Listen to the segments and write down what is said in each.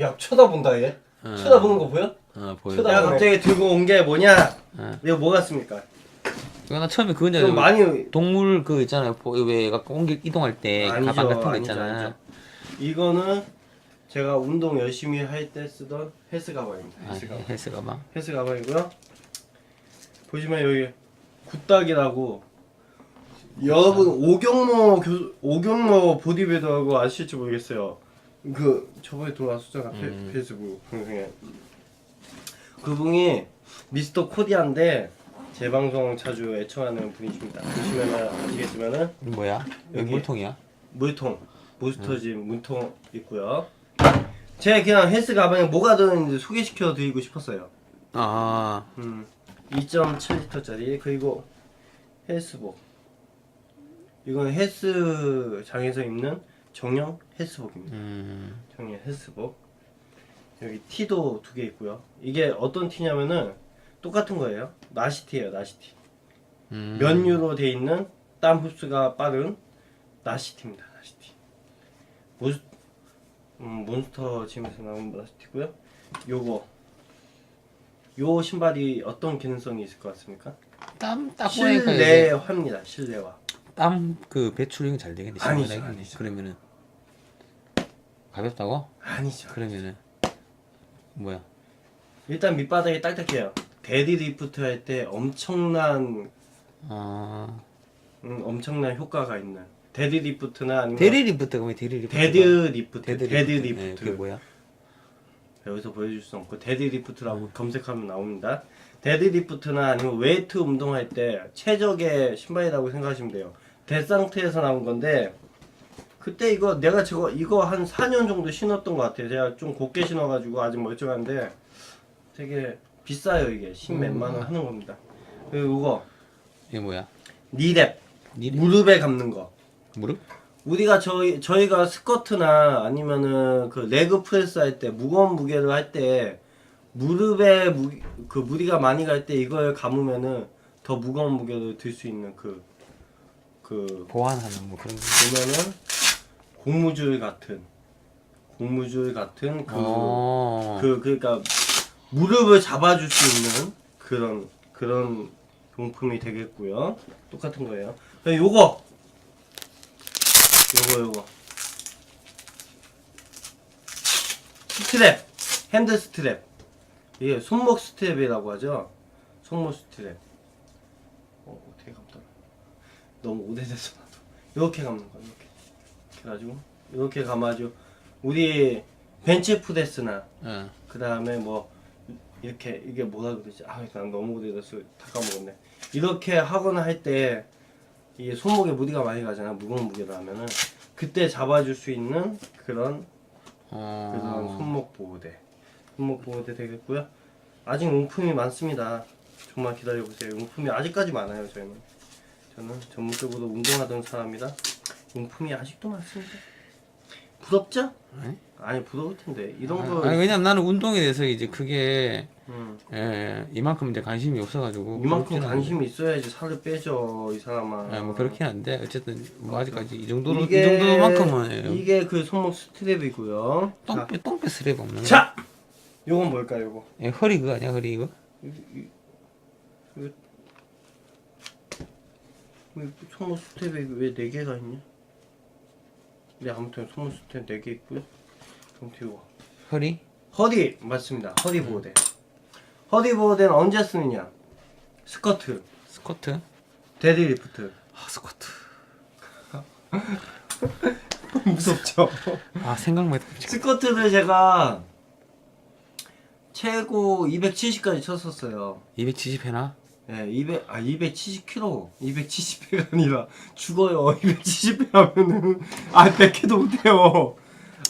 야 쳐다본다 얘. 어. 쳐다보는 거 보여? 어 보여. 쳐다- 갑자기 들고 온 게 뭐냐? 어. 이거 뭐 같습니까? 이거 나 처음에 줄좀 많이 동물 그 있잖아요. 보- 왜 갖고 옮길 이동할 때 아니죠, 가방 같은 거 아니죠, 있잖아. 아니죠. 이거는 제가 운동 열심히 할 때 쓰던 헬스 가방입니다. 아, 헬스 가방. 헬스 가방. 헬스 가방이고요. 보시면 여기 굿닥이라고 여러분 오경모 교 오경모 보디빌더라고 아실지 모르겠어요. 그 저번에 들어왔었잖아 페- 음. 페이스북 방송에 그분이 미스터 코디아인데 제 방송 자주 애청하는 분이십니다. 보시면은 아시겠지만은 뭐야? 여기 여기. 물통이야? 물통 몬스터짐 물통 있고요. 제 그냥 헬스 가방에 뭐가 들어있는지 소개시켜 드리고 싶었어요. 아, 음, 2.7리터짜리 그리고 헬스복. 이건 헬스장에서 입는 정형 헬스복입니다. 음, 정형 헬스복. 여기 티도 두 개 있고요. 이게 어떤 티냐면은 똑같은 거예요. 나시티예요, 나시티. 음. 면유로 돼 있는 땀 흡수가 빠른 나시티입니다. 나시티. 몬스, 음, 몬스터 짐에서 나온 나시티고요. 요거 요 신발이 어떤 기능성이 있을 것 같습니까? 땀 이게 실내화입니다. 실내화. 땀 그 배출이 잘 되겠네. 아니죠, 시원하겠네. 아니죠. 그러면은 가볍다고? 아니죠. 그러면은 뭐야? 일단 밑바닥이 딱딱해요. 데디 리프트 할 때 엄청난 아, 음, 엄청난 효과가 있는 데디 리프트나 아니면 대리 리프트가 왜 대리 리프트? 데드 리프트, 데드 리프트. 네, 그게 뭐야? 여기서 보여줄 수 없고 데드 리프트라고 검색하면 나옵니다. 데드 리프트나 아니면 웨이트 운동할 때 최적의 신발이라고 생각하시면 돼요. 데상트에서 나온 건데 그때 이거 내가 저거 이거 한 4년 정도 신었던 것 같아요. 제가 좀 곱게 신어가지고 아직 멀쩡한데 되게 비싸요 이게 10 몇만 원 하는 겁니다. 그리고 이거 이게 뭐야? 니랩 니랩? 무릎에 감는 거. 무릎? 우리가 저희 저희가 스쿼트나 아니면은 그 레그 프레스 할 때 무거운 무게를 할 때 무릎에 무, 그 무리가 많이 갈 때 이걸 감으면은 더 무거운 무게를 들 수 있는 그 그 보완하는 뭐 그런 거. 보면은 고무줄 같은 고무줄 같은 그 어. 그 그러니까 무릎을 잡아줄 수 있는 그런 그런 용품이 되겠고요. 똑같은 거예요. 그리고 요거 요거 요거 스트랩 핸드 스트랩 이게 손목 스트랩이라고 하죠. 손목 스트랩. 어 어떻게 감더라. 너무 오래돼서 나도 이렇게 감는 거 이렇게 가지고 이렇게 감아줘. 우리 벤치 프레스나 어. 그 다음에 뭐 이렇게 이게 뭐라 그러지? 아, 난 너무 오래돼서 다 까먹었네. 이렇게 하거나 할 때 이게 손목에 무리가 많이 가잖아. 무거운 무게로 하면은 그때 잡아줄 수 있는 그런 어. 그런 손목 보호대, 손목 보호대 되겠고요. 아직 용품이 많습니다. 정말 기다려 보세요. 용품이 아직까지 많아요. 저희는 저는 전문적으로 운동하던 사람이라 용품이 아직도 많습니다. 부럽죠? 아니? 아니 부러울 텐데 이런 아, 거 아니 왜냐면 나는 운동에 대해서 이제 그게 음. 예, 이만큼 이제 관심이 없어가지고 이만큼 관심이 있어야지 살을 빼죠 이 사람아. 예, 뭐 그렇긴 한데 어쨌든 뭐 아직까지 이 정도로 이게- 이 정도만큼은 예. 이게 그 손목 스트랩이고요. 자, 똥배 똥배 스랩 없는 거. 자, 요건 뭘까요? 요거 예, 허리 그거 아니야 허리 이거? 왜 손목 스트랩이 왜네 개가 있냐? 네 아무튼 손목 스트랩 네개 있고요. 그럼 뒤로 허리? 허리 맞습니다. 허리 보호대. 허리 보호대는 언제 쓰느냐? 스커트, 스쿼트? 데드 리프트. 아 스쿼트. 무섭죠? 아 생각만 해도 끔찍. 스커트를 제가 최고 270까지 쳤었어요. 270 해나? 예, 200, 아, 270kg. 270회가 아니라 죽어요. 270회 하면은, 아, 100회도 못해요.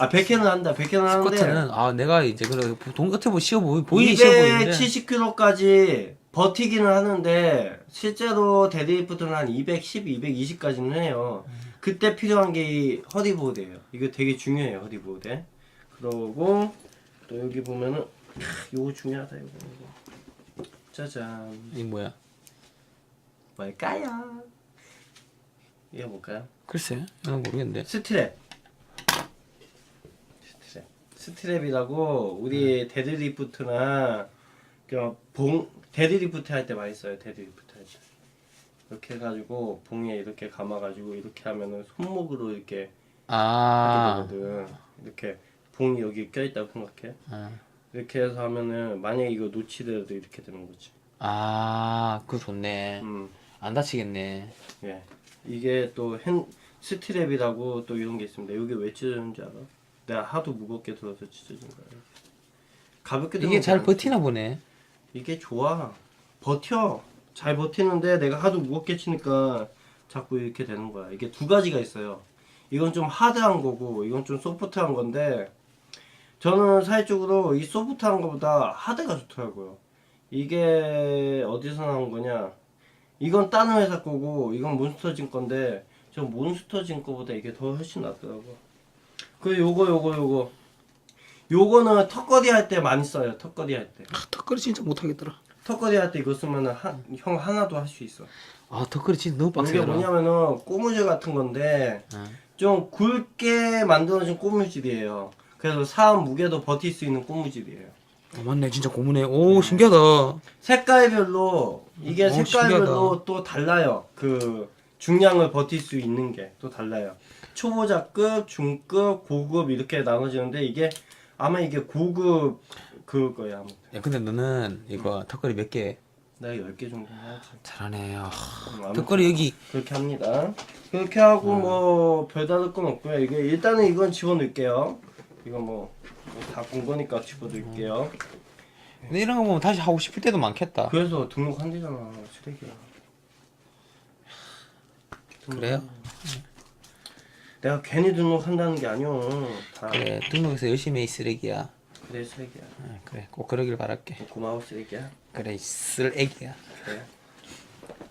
아, 100회는 한다. 100회는 하는데. 스쿼트는 아 내가 이제 그래 돈 같아 보 쉬워 보이 보이기 쉬워 보이는데 270kg까지 버티기는 하는데, 실제로 데드리프트는 한 210, 220까지는 해요. 그때 필요한 게 이 허리보호대예요. 이거 되게 중요해요, 허리보호대. 그러고, 또 여기 보면은, 크, 요거 중요하다, 요거. 요거. 짜잔. 이 뭐야? 뭘까요? 이게 뭘까요? 글쎄 이건 모르겠는데 스트랩. 스트랩. 스트랩이라고 우리 데드리프트나 그봉 데드리프트 할 때 많이 써요. 데드리프트 할 때. 이렇게 해가지고 봉에 이렇게 감아가지고 이렇게 하면은 손목으로 이렇게 아, 하게 되거든. 이렇게 봉이 여기 껴있다고 생각해. 어. 이렇게 해서 하면은 만약에 이거 놓치더라도 이렇게 되는 거지. 아, 그거 좋네. 음, 안 다치겠네. 예. 이게 또 핸, 스트랩이라고 또 이런 게 있습니다. 여기 왜 찢어졌는지 알아? 내가 하도 무겁게 들어서 찢어진 거야. 가볍게 이게 잘 안- 버티나 보네. 이게 좋아. 버텨. 잘 버티는데 내가 하도 무겁게 치니까 자꾸 이렇게 되는 거야. 이게 두 가지가 있어요. 이건 좀 하드한 거고 이건 좀 소프트한 건데 저는 사회적으로 이 소프트한 거보다 하드가 좋더라고요. 이게 어디서 나온 거냐? 이건 다른 회사 거고 이건 몬스터진 건데 저 몬스터진 거보다 이게 더 훨씬 낫더라고. 그 요거 요거 요거 요거는 턱걸이 할 때 많이 써요. 턱걸이 할 때. 아, 턱걸이 진짜 못하겠더라. 턱걸이 할 때 이거 쓰면은 한, 형 하나도 할 수 있어. 아, 턱걸이 진짜 너무 이게 빡세더라. 뭐냐면은 꼬무줄 같은 건데 어. 좀 굵게 만들어진 꼬무줄이에요. 그래서 사람 무게도 버틸 수 있는 꼬무줄이에요. 어, 맞네. 진짜 고무네. 오, 신기하다. 색깔별로 이게 오, 색깔별로 신기하다. 또 달라요. 그 중량을 버틸 수 있는 게 또 달라요. 초보자급, 중급, 고급 이렇게 나눠지는데 이게 아마 이게 고급 그거야. 아마. 야, 근데 너는 이거 턱걸이 몇 개? 내가 10개 정도 해야지. 잘하네. 아, 음, 아무튼 턱걸이 여기 그렇게 합니다. 그렇게 하고 뭐 별다를 건 없고요. 이게 일단은 이건 집어넣을게요. 이거 뭐 다 본 거니까 집어넣을게요. 근데 이런 거 보면 다시 하고 싶을 때도 많겠다. 그래서 등록한대잖아 쓰레기야. 그래요? 내가 괜히 등록한다는 게 아니오. 다 그래, 등록해서 열심히 해, 이 쓰레기야. 그래 쓰레기야. 어, 그래, 꼭 그러길 바랄게. 고마워 쓰레기야. 그래, 이 쓰레기야. 그래.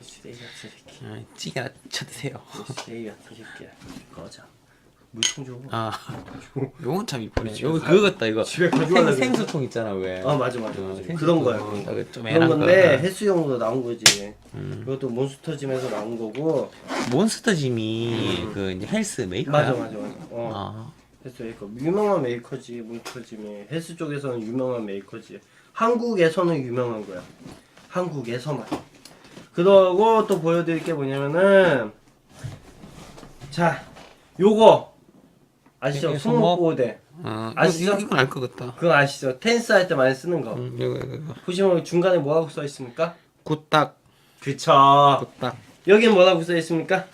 이 쓰레기 같은 새끼. 어, 찌개나 쳐드세요. 이 쓰레기 같은 새끼야. 꺼져. 물통 줘. 아, 요건 참 이쁘네. 요거 그거 같다, 이거. 집에 가져가려고 생, 생수통 있잖아, 왜. 아 맞아 맞아 어, 맞아. 그런 통. 거야. 어, 그런 거. 그거 좀 그런 건데. 헬스용으로 나온 거지. 음. 이것도 몬스터짐에서 나온 거고. 몬스터짐이 그 이제 헬스 메이커야. 맞아 맞아 맞아. 어. 아, 헬스 메이커 유명한 메이커지 몬스터짐이 헬스 쪽에서는 유명한 메이커지. 한국에서는 유명한 거야. 한국에서만. 그러고 또 보여드릴 게 뭐냐면은 자 요거 아시죠? 손목 손목? 보호대. 어, 아시죠? 이건 알것 같다. 그거 아시죠? 텐스 할 때 많이 쓰는 거. 음, 이거, 이거. 보시면 중간에 뭐라고 써 있습니까? 굿딱, 그쵸. 굿딱, 여긴 뭐라고 써 있습니까?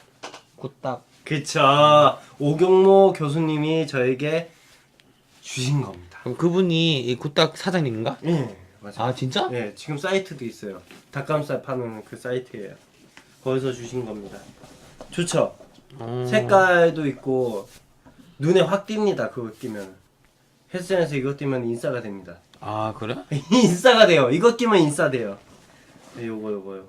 굿딱. 그쵸. 오경모 교수님이 저에게 주신 겁니다. 그럼 그분이 이 굿딱 사장님인가? 예, 맞아요. 아, 진짜? 예, 지금 사이트도 있어요. 닭가슴살 파는 그 사이트예요. 거기서 주신 겁니다. 좋죠. 어. 색깔도 있고 눈에 확 띕니다. 그거 끼면 헬스장에서 이거 끼면 인싸가 됩니다. 아, 그래? 인싸가 돼요. 이거 끼면 인싸 돼요. 네, 요거 요거 요.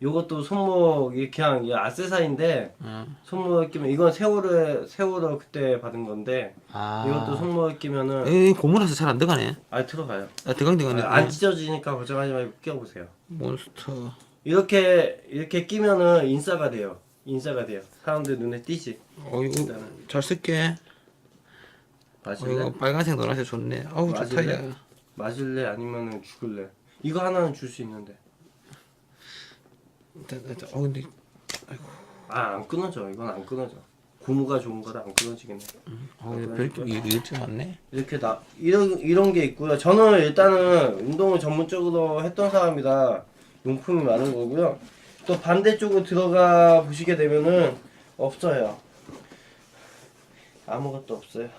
요것도 손목 이렇게 한 이게 아세사인데 어. 손목에 끼면 이건 세월을 세월을 그때 받은 건데 아. 이것도 손목에 끼면은 에이, 고무라서 잘 안 들어가네. 아 들어가요. 아, 들어가네. 아, 안 찢어지니까 걱정하지 말고 끼워보세요. 몬스터. 이렇게 이렇게 끼면은 인싸가 돼요. 인싸가 돼요. 사람들 눈에 띄지. 어, 이거 일단은 잘 쓸게. 어, 마실래? 이거 빨간색, 노란색 좋네. 아우, 좋다, 맞을래? 야. 마실래 아니면은 죽을래? 이거 하나는 줄 수 있는데. 일단, 일단, 어, 근데, 아 안 끊어져. 이건 안 끊어져. 고무가 좋은 거라 안 끊어지겠네. 어, 근데 별, 이- 이게 좀 많네. 이렇게 나 이런 이런 게 있고요. 저는 일단은 운동을 전문적으로 했던 사람이라 용품이 많은 거고요. 또 반대쪽으로 들어가 보시게 되면은 없어요. 아무것도 없어요.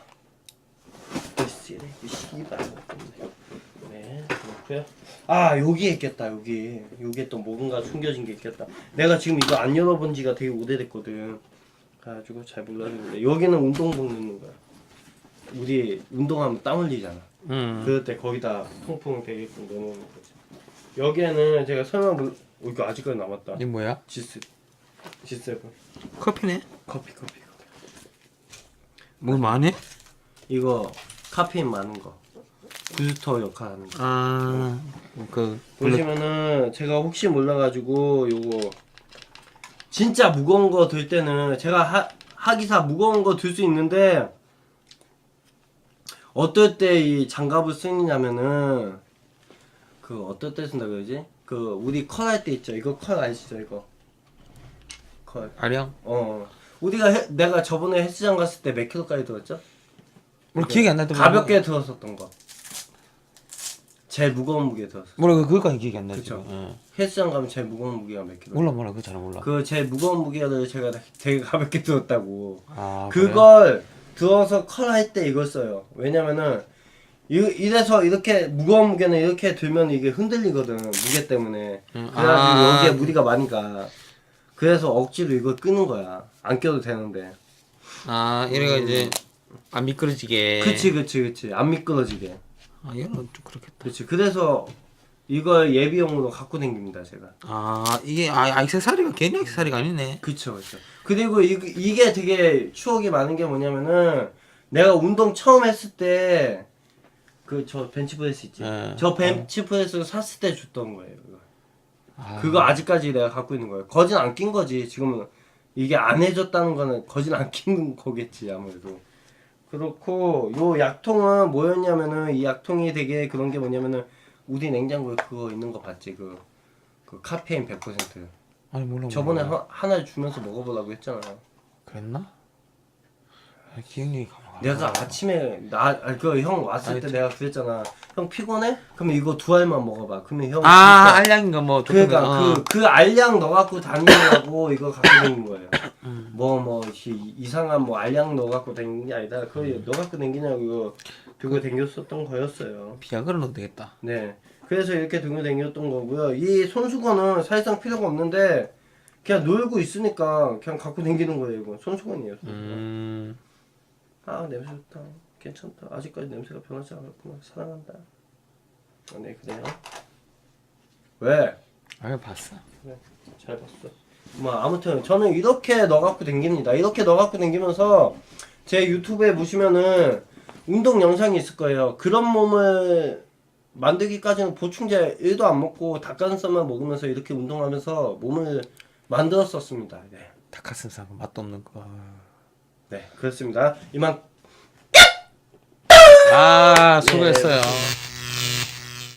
씨발. 네, 그렇고요. 아 여기에 있겠다 여기 여기에 또 뭔가 숨겨진 게 있겠다. 내가 지금 이거 안 열어본 지가 되게 오래됐거든. 그래가지고 잘 몰랐는데 여기는 운동복 넣는 거야. 우리 운동하면 땀 흘리잖아. 음. 그럴 때 거기다 통풍 되게끔 넣어놓는 거지. 여기에는 제가 설명 못, 어, 이거 아직까지 남았다. 이게 뭐야? G7. G7. 커피네? 커피, 커피. 커피. 뭐 많네? 이거 카페인 많은 거. 부스터 역할 하는 거. 아, 그, 블랙, 보시면은 제가 혹시 몰라가지고 요거 진짜 무거운 거 들 때는 제가 하, 하기사 무거운 거 들 수 있는데 어떨 때 이 장갑을 쓰느냐면은 그 어떨 때 쓴다 그러지? 그 우리 컬 할 때 있죠. 이거 컬 아시죠 이거? 컬. 아령? 어. 우리가 해, 내가 저번에 헬스장 갔을 때 몇 킬로까지 들었죠? 뭐 기억이 안 나도 가볍게 들었었던 거. 제일 무거운 무게 들었어. 뭐라 그 그거까지 기억이 안 나지. 그쵸. 예. 헬스장 가면 제일 무거운 무게가 몇 킬로? 몰라 몰라 그거 잘 몰라. 그 제일 무거운 무게를 제가 되게 가볍게 들었다고. 아 그래? 그걸 들어서 컬 할 때 이걸 써요. 왜냐면은 이, 이래서 이렇게 무거운 무게는 이렇게 들면 이게 흔들리거든 무게 때문에. 음, 그래가지고 아. 여기에 무리가 많이 가. 그래서 억지로 이걸 끄는 거야. 안 껴도 되는데. 아 얘네가 이제 안 미끄러지게. 그치 그치 그치 안 미끄러지게. 아 얘는 좀 그렇겠다. 그치 그래서 이걸 예비용으로 갖고 다닙니다 제가. 아 이게 아 액세서리가 괜히 액세서리가 아니네. 그쵸 그쵸. 그리고 이, 이게 되게 추억이 많은 게 뭐냐면은 내가 운동 처음 했을 때 그 저 벤치프레스 있지. 예. 저 벤치프레스 샀을 때 줬던 거예요. 그거. 아, 그거 아직까지 내가 갖고 있는 거예요. 거진 안 낀 거지. 지금은 이게 안 해줬다는 거는 거진 안 낀 거겠지 아무래도. 그렇고 요 약통은 뭐였냐면은 이 약통이 되게 그런 게 뭐냐면은 우리 냉장고에 그거 있는 거 봤지 그, 그 카페인 100%. 아니 몰라. 저번에 몰라. 하, 하나 주면서 먹어보라고 했잖아. 그랬나? 아, 기억력이 가만. 내가 아침에 나그 형 왔을 때 내가 그랬잖아. 형 피곤해? 그러면 이거 두 알만 먹어봐. 그러면 형 아 진짜- 알량인가 뭐. 그러니까 어. 그그 알약 넣어 갖고 다니려고 이거 갖고 다니는 거예요. 음. 뭐뭐 이상한 뭐 알약 넣어 갖고 다니는 게 아니다. 그거 넣어 갖고 다니냐고 이거 들고 다녔었던 거였어요. 비아그라 넣어도 되겠다. 네. 그래서 이렇게 들고 다녔던 거고요. 이 손수건은 사실상 필요가 없는데 그냥 놀고 있으니까 그냥 갖고 다니는 거예요. 이거 손수건이에요. 손수건. 음. 아 냄새 좋다. 괜찮다. 아직까지 냄새가 변하지 않았구나. 사랑한다. 아, 네 그래요? 왜? 아 봤어. 그래 잘 봤어. 뭐 아무튼 저는 이렇게 넣어갖고 댕깁니다. 이렇게 넣어갖고 댕기면서 제 유튜브에 보시면은 운동 영상이 있을 거예요. 그런 몸을 만들기까지는 보충제 1도 안 먹고 닭가슴살만 먹으면서 이렇게 운동하면서 몸을 만들었었습니다. 네, 닭가슴살 맛도 없는 거. 네 그렇습니다 이만 아 수고했어요.